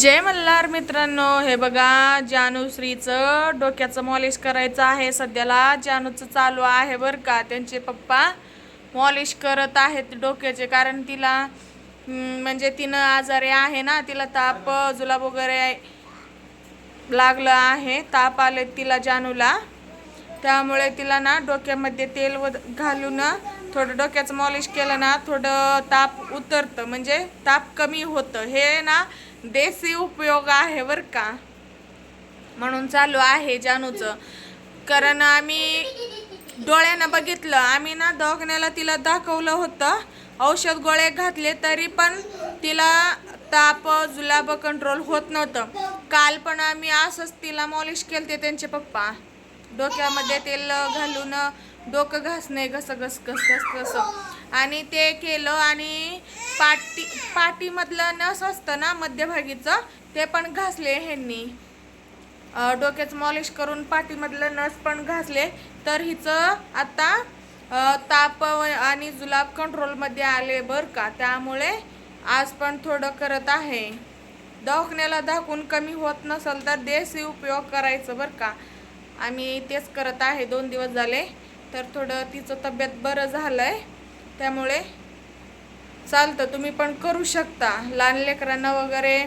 जय मल्हार मित्रांनो. हे बघा जानूश्रीचं डोक्याचं मॉलिश करायचं आहे. सध्याला जानूचं चालू आहे बरं का. त्यांचे पप्पा मॉलिश करत आहेत डोक्याचे कारण तिला म्हणजे तिनं आजारी आहे ना तिला ताप जुलाब वगैरे लागलं आहे. ताप आले तिला जानूला. त्यामुळे तिला ना डोक्यामध्ये तेल व घालून थोडं डोक्याचं मॉलिश केलं ना थोडं ताप उतरतं. म्हणजे ताप कमी होतं. हे ना देसी उपयोग आहे बरं का. म्हणून चालू आहे जानूचं. कारण आम्ही डोळ्यानं बघितलं. आम्ही ना दवाखान्याला तिला दाखवलं होतं. औषध गोळे घातले तरी पण तिला ताप जुलाब कंट्रोल होत नव्हतं. काल पण आम्ही असंच तिला मॉलिश केलते त्यांचे पप्पा. डोक्यामध्ये तेल घालून डोकं घासणे घसघस घसघस तसं आणि ते केलं आणि पाटी पाटीमधलं नस असतं ना मध्यभागीचं ते पण घासले ह्यांनी. डोक्याचं मॉलिश करून पाठीमधलं नस पण घासले. तर हिचं आता ताप आणि जुलाब कंट्रोलमध्ये आले बरं का. त्यामुळे आज पण थोडं करत आहे. दवाखान्याला दाखवून कमी होत नसेल तर देसी उपयोग करायचं बरं का. आम्ही तेच करत आहे. दोन दिवस झाले. तर थोडं तिचं तब्येत बरं झालंय. त्यामुळे चालतं. तुम्ही पण करू शकता. लहान लेकरांना वगैरे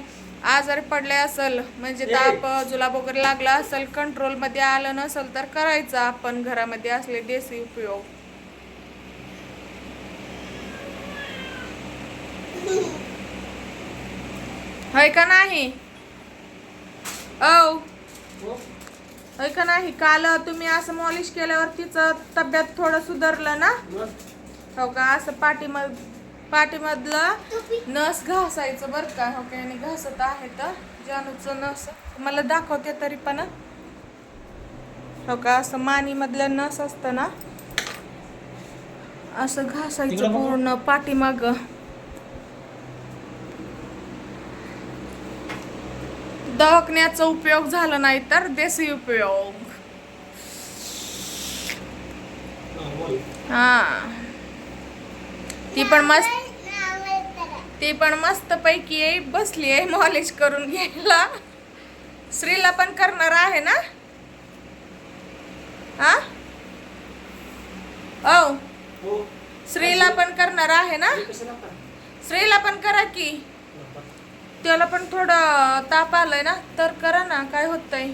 आजारी पडले असेल म्हणजे ताप जुलाब वगैरे लागला असेल कंट्रोलमध्ये आलं नसेल तर करायचं. आपण घरामध्ये असले देशी उपयोग. होय का नाही? औ. होय का नाही काल तुम्ही असं मॉलिश केल्यावर तिचं तब्येत थोडं सुधारलं ना? हो का असं पाठीमध पाठीमधलं नस घासायचं बरं का? हो का घासत आहे तर जानूचं नस. मला दाखवते तरी पण. हो का असं मानीमधलं नस असतं ना? असं घासायचं पूर्ण पाठीमाग. दवाखान्याचा उपयोग झाला नाही तर देशी उपयोग. हा. ती पण मस्त ती पण मस्त पैकी आहे बसली आहे मॉलिश करून घ्यायला. श्रीला पण करणार आहे ना? हा? श्रीला पण करणार आहे ना? श्रीला पण करा की. त्याला पण थोडं ताप आलाय ना तर करा ना काय होतंय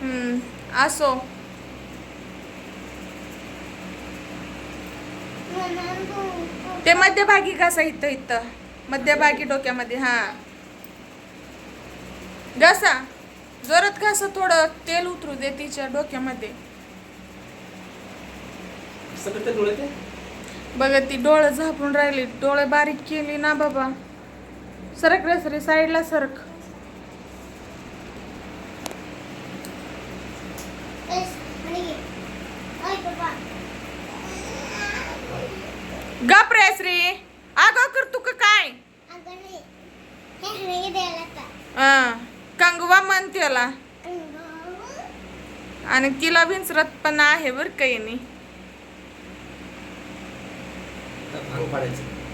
हम्म असो. ते मध्यभागी घासा इथं इथं. मध्यभागी डोक्यामध्ये हा. घासा. जोरात घासा थोडं तेल उतरू दे तिच्या डोक्यामध्ये. बघा ती डोळे झापून राहिली. डोळे बारीक केली ना बाबा. सरक रे सरे साईडला सरक. गप रे श्री. आगा कर तू काय? कंगवा म्हण त्याला. आणि तिला भिंचरत पण आहे बर काही नाही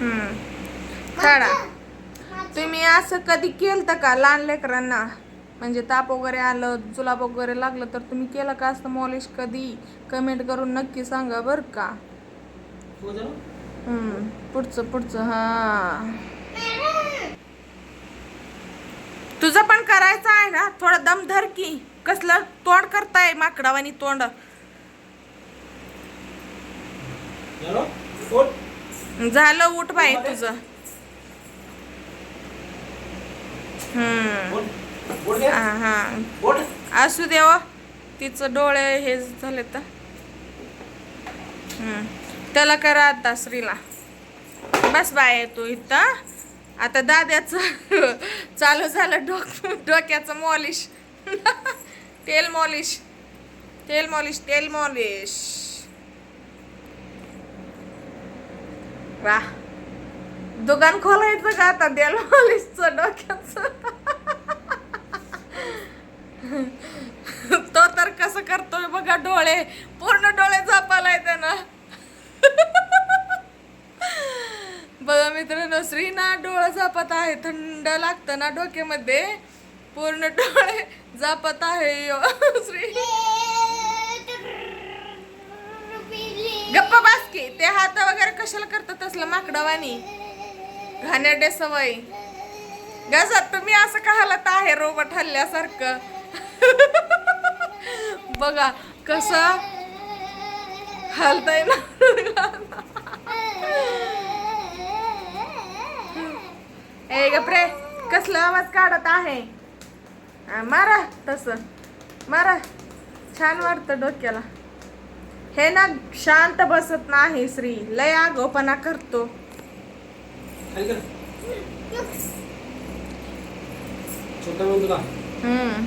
हम्म. काढा तुम्ही असं कधी केलं का लहान लेकरांना? म्हणजे ताप वगैरे आलं जुलाब वगैरे लागलं तर तुम्ही केलं का असतं मॉलिश कधी? कमेंट करून नक्की सांगा बरं का. हम्म. पुढचं पुढचं हा. तुझं पण करायचं आहे ना? थोडं दम धर की. कसलं तोंड करताय माकडावानी तोंड. झालं उठ बाई तुझं. हम्म. हा. हा असू देव तिचं डोळे हे झाले तर. त्याला करा आता श्रीला बस बाय तू इथं. आता दाद्याचं चालू झालं डोक डोक्याचं मॉलिश. तेल मॉलिश. तेल मॉलिश तेल मॉलिश. वा दुकान खोलायचं का आता? द्याल मॉलिशचं डोक्याचं. तो तर कसं करतोय बघा डोळे. पूर्ण डोळे झापालाय त्यानं. बघा मित्रांनो श्रीना डोळा झापत आहे. थंड लागतं ना डोक्यामध्ये. पूर्ण डोळे झापत आहे. यो. श्री गप्पा बासकी ते हात वगैरे कशाला करतात तसलं? माकडवानी. घाणेरडे सवय. गजात तुम्ही असं का हालत आहे रोबट हल्ल्यासारखं? बघा कसं हलतय ना. ए गप्रे कसला आवाज काढत आहे? मारा तस. मारा. छान वाटतं डोक्याला. हे ना शांत बसत नाही श्री. लय आगोपणा करतो. हम्म.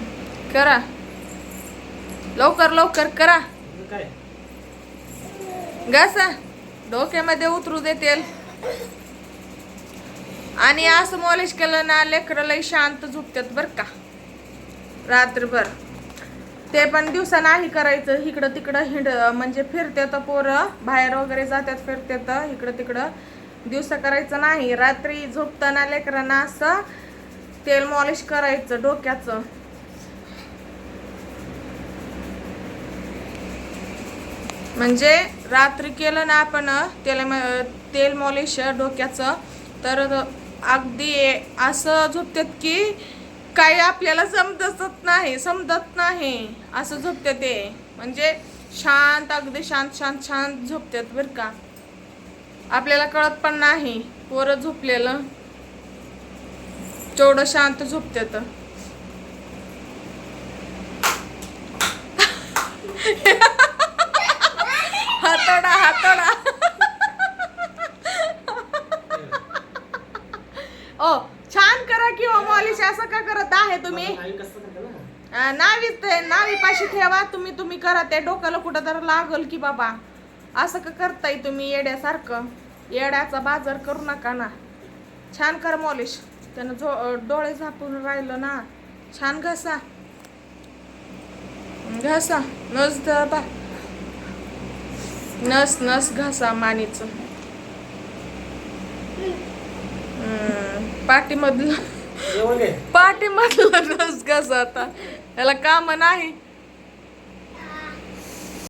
करा. लवकर लवकर करा. घासा. डोक्यामध्ये उतरू दे तेल. आणि असं मॉलिश केलं ना लेकरं लई शांत झोपतात बर का. रात्रभर. ते पण दिवसा नाही करायचं. इकडं तिकडं हिंड म्हणजे फिरतात पोरं बाहेर वगैरे जातात फिरतात इकडं तिकडं. दिवसा करायचं नाही. रात्री झोपताना लेकरांना असं तेल मॉलिश करायचं डोक्याचं. म्हणजे रात्री केलं ना आपण तेल तेल मॉलिश डोक्याचं तर अगदी असं झोपतात की काही आपल्याला समजतच नाही समजत नाही. असं झोपते ते. म्हणजे शांत अगदी शांत शांत शांत झोपतात बरं का. आपल्याला कळत पण नाही. पोरं झोपलेलं. तेवढं शांत झोपतात हातोडा हातोडा ओ छान करा किंवा मॉलिश असं का करत आहे तुम्ही? आई कसं करते ना? अं, नावी पाशी ठेवा. तुम्ही तुम्ही करा ते. डोक्याला कुठं तर लागल की बाबा. असं का करताय तुम्ही येड्यासारखं? येड्याचा बाजार करू नका ना. छान कर मॉलिश. त्यानं झो डोळे झापून राहिलं ना. छान घसा. घसा. नस बा नस नस घसा मानीचं. पाठीमधलं. एवढं रस कसा आता. याला काम नाही.